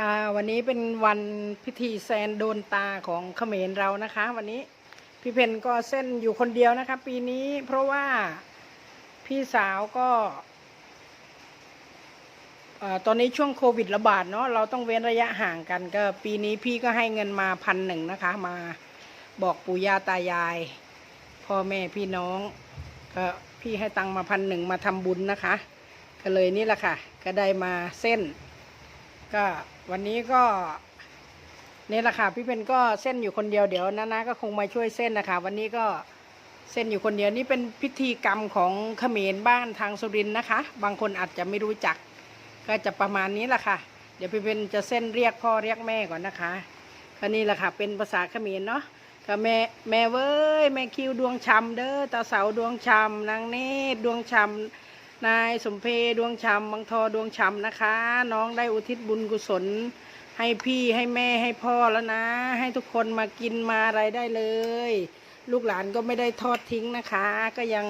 ค่ะวันนี้เป็นวันพิธีแซนโดนตาของเขมรเรานะคะ วันนี้พี่เพนก็เส้นอยู่คนเดียวนะคะ ปีนี้เพราะว่าพี่สาวก็อตอนนี้ช่วงโควิดระบาดเนาะเราต้องเว้นระยะห่างกันก็ ปีนี้พี่ก็ให้เงินมาพันหนึ่งนะคะ มาบอกปู่ย่าตายาย พ่อแม่พี่น้องก็พี่ให้ตังมาพันหนึ่งมาทำบุญนะคะ ก็เลยนี่แหละค่ะ ก็ได้มาเส้น ก็วันนี้ก็นี่แหละค่ะพี่เพนก็เส้นอยู่คนเดียวเดี๋ยวนานาก็คงมาช่วยเส้นนะคะวันนี้ก็เส้นอยู่คนเดียวนี่เป็นพิธีกรรมของเขมรบ้านทางสุรินนะคะ บางคนอาจจะไม่รู้จัก ก็จะประมาณนี้แหละค่ะ เดี๋ยวพี่เพนจะเส้นเรียกพ่อเรียกแม่ก่อนนะคะก็นี่แหละค่ะ เป็นภาษาเขมรเนาะก็แม่แม่เว้ยแม่คิวดวงชำเด้อตาเสาดวงชำนางเนตรดวงชำ นายสมเพดวงชำบางทอดวงชำนะคะ น้องได้อุทิศบุญกุศล ให้พี่ให้แม่ให้พ่อแล้วนะ ให้ทุกคนมากินมาอะไรได้เลย ลูกหลานก็ไม่ได้ทอดทิ้งนะคะ ก็ยัง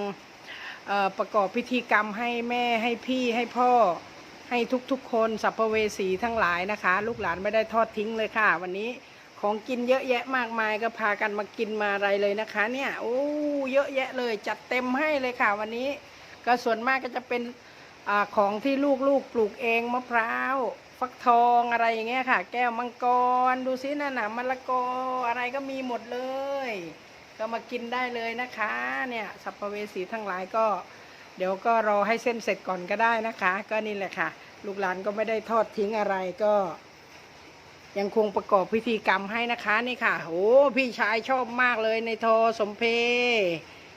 ประกอบพิธีกรรมให้แม่ให้พี่ให้พ่อ ให้ทุกๆ คนสัพเวสีทั้งหลายนะคะ ลูกหลานไม่ได้ทอดทิ้งเลยค่ะ วันนี้ของกินเยอะแยะมากมายก็พากันมากินมาอะไรเลยนะคะ เนี่ยโอ้เยอะแยะเลยจัดเต็มให้เลยค่ะวันนี้ ก็ส่วนมากก็จะเป็นอของที่ลูกๆปลูกเองมะพร้าวฟักทองอะไรอย่างเงี้ยค่ะ แก้วมังกร ดูซินั่นน่ะมะละกออะไรก็มีหมดเลย ก็มากินได้เลยนะคะ เนี่ยสัพเพเวสีทั้งหลายก็ เดี๋ยวก็รอให้เส้นเสร็จก่อนก็ได้นะคะ ก็นี่แหละค่ะ ลูกหลานก็ไม่ได้ทอดทิ้งอะไรก็ ยังคงประกอบพิธีกรรมให้นะคะนี่ค่ะโอ้พี่ชายชอบมากเลยในทอสมเพ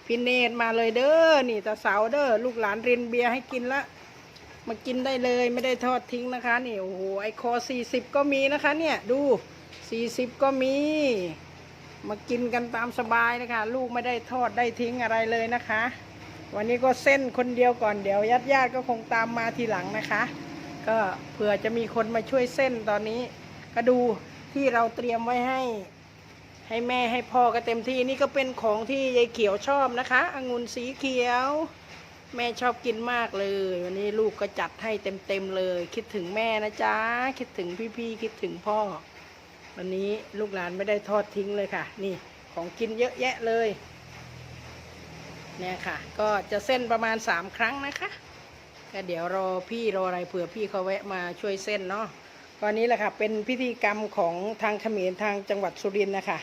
พี่เนตรมาเลยเด้อนี่ตาเสาเด้อลูกหลานเรียนเบียร์ให้กินละ มากินได้เลยไม่ได้ทอดทิ้งนะคะนี่โอ้โหไอคอสี่สิบก็มีนะคะเนี่ยดูสี่สิบก็มี มากินกันตามสบายนะคะ ลูกไม่ได้ทอดได้ทิ้งอะไรเลยนะคะ วันนี้ก็เส้นคนเดียวก่อนเดี๋ยวญาติญาติๆก็คงตามมาทีหลังนะคะ ก็เผื่อจะมีคนมาช่วยเส้นตอนนี้ ก็ดูที่เราเตรียมไว้ให้ ให้แม่ให้พ่อก็เต็มที่นี่ก็เป็นของที่ยายเขียวชอบนะคะองุ่นสีเขียว แม่ชอบกินมากเลย วันนี้ลูกก็จัดให้เต็มๆเลย คิดถึงแม่นะจ๊ะคิดถึงพี่ๆคิดถึงพ่อ วันนี้ลูกหลานไม่ได้ทอดทิ้งเลยค่ะ นี่ของกินเยอะแยะเลย เนี่ยค่ะ ก็จะเส้นประมาณสามครั้งนะคะก็เดี๋ยวรอพี่รออะไรเผื่อพี่เขาแวะมาช่วยเส้นเนาะตอนนี้แหละค่ะเป็นพิธีกรรมของทางเขมรทางจังหวัดสุรินทร์นะคะ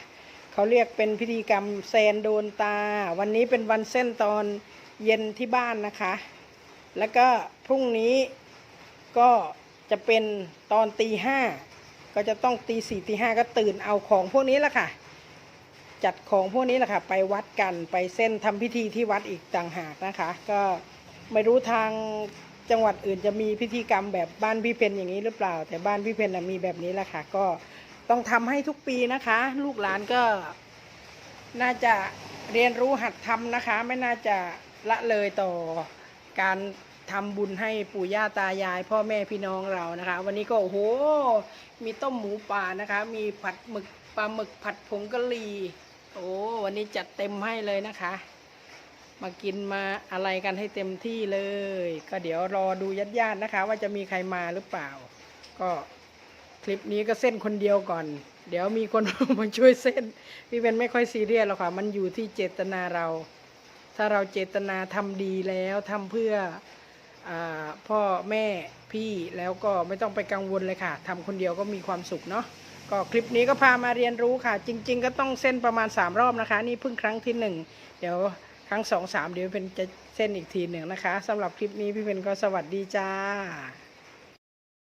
เขาเรียกเป็นพิธีกรรมแซนโดนตา วันนี้เป็นวันเส้นตอนเย็นที่บ้านนะคะ แล้วก็พรุ่งนี้ก็จะเป็นตอนตีห้าก็จะต้องตีสี่ตีห้าก็ตื่นเอาของพวกนี้แหละค่ะ จัดของพวกนี้แหละค่ะ ไปวัดกันไปเส้นทำพิธีที่วัดอีกต่างหากนะคะ ก็ไม่รู้ทางจังหวัดอื่นจะมีพิธีกรรมแบบบ้านพี่เพนอย่างนี้หรือเปล่า แต่บ้านพี่เพนมีแบบนี้แหละค่ะก็ ต้องทำให้ทุกปีนะคะ ลูกหลานก็ น่าจะเรียนรู้หัดทำนะคะ ไม่น่าจะละเลยต่อการทำบุญให้ปู่ย่าตายาย พ่อแม่พี่น้องเรานะคะ วันนี้ก็โอ้โห มีต้มหมูป่านะคะ มีผัดหมึกปลาหมึกผัดผงกะหรี่โอ้วันนี้จัดเต็มให้เลยนะคะ มากินมาอะไรกันให้เต็มที่เลย ก็เดี๋ยวรอดูญาติๆนะคะ ว่าจะมีใครมาหรือเปล่า ก็ คลิปนี้ก็เส้นคนเดียวก่อน เดี๋ยวมีคน มาช่วยเส้น พี่เป็นไม่ค่อยซีเรียสหรอกค่ะ มันอยู่ที่เจตนาเรา ถ้าเราเจตนาทำดีแล้วทำเพื่ออพ่อแม่พี่แล้วก็ไม่ต้องไปกังวลเลยค่ะทำคนเดียวก็มีความสุขเนาะก็คลิปนี้ก็พามาเรียนรู้ค่ะ จริง ๆ ก็ต้องเส้นประมาณ 3 รอบนะคะ นี่เพิ่งครั้งที่หนึ่งเดี๋ยวครั้งสองสามเดี๋ยวเป็นจะเส้นอีกทีหนึ่งนะคะสำหรับคลิปนี้พี่เป็นก็สวัสดีจ้า